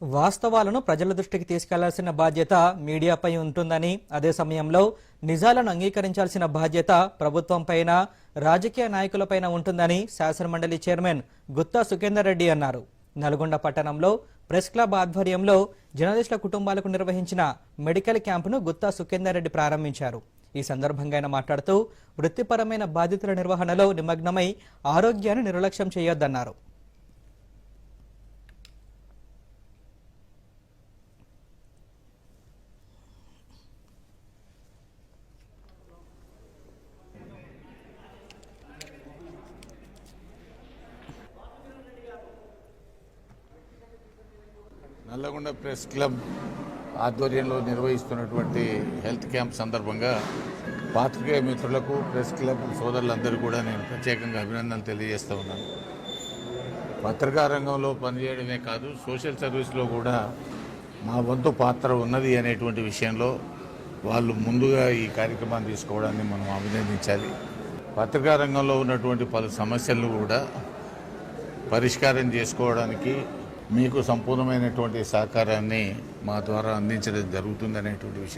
వాస్తవాలను ప్రజల దృష్టికి తీసుకెళ్ళాల్సిన బాధ్యత మీడియాపై ఉంటుందని అదే సమయంలో నిజాలను అంగీకరించాల్సిన బాధ్యత ప్రభుత్వంపైన రాజకీయ నాయకులపైన ఉంటుందని శాసనమండలి చైర్మన్ గుత్తా సుఖేందర్ రెడ్డి అన్నారు. నల్గొండ పట్టణంలో ప్రెస్ క్లబ్ ఆధ్వర్యంలో జర్నలిస్టుల కుటుంబాలకు నిర్వహించిన మెడికల్ క్యాంపును గుత్తా సుఖేందర్ రెడ్డి ప్రారంభించారు. ఈ సందర్భంగా ఆయన మాట్లాడుతూ వృత్తిపరమైన బాధ్యతల నిర్వహణలో నిమగ్నమై ఆరోగ్యాన్ని నిర్లక్ష్యం చేయొద్దన్నారు. నల్లగొండ ప్రెస్ క్లబ్ ఆధ్వర్యంలో నిర్వహిస్తున్నటువంటి హెల్త్ క్యాంప్ సందర్భంగా పాత్రికేయ మిత్రులకు ప్రెస్ క్లబ్ సోదరులందరూ కూడా నేను ప్రత్యేకంగా అభినందనలు తెలియజేస్తూ ఉన్నాను. పత్రికా రంగంలో పనిచేయడమే కాదు సోషల్ సర్వీస్లో కూడా మా వంతు పాత్ర ఉన్నది అనేటువంటి విషయంలో వాళ్ళు ముందుగా ఈ కార్యక్రమాన్ని తీసుకోవడాన్ని మనం అభినందించాలి. పత్రికా రంగంలో ఉన్నటువంటి పలు సమస్యలను కూడా పరిష్కారం చేసుకోవడానికి మీకు సంపూర్ణమైనటువంటి సహకారాన్ని మా ద్వారా అందించడం జరుగుతుంది అనేటువంటి విషయం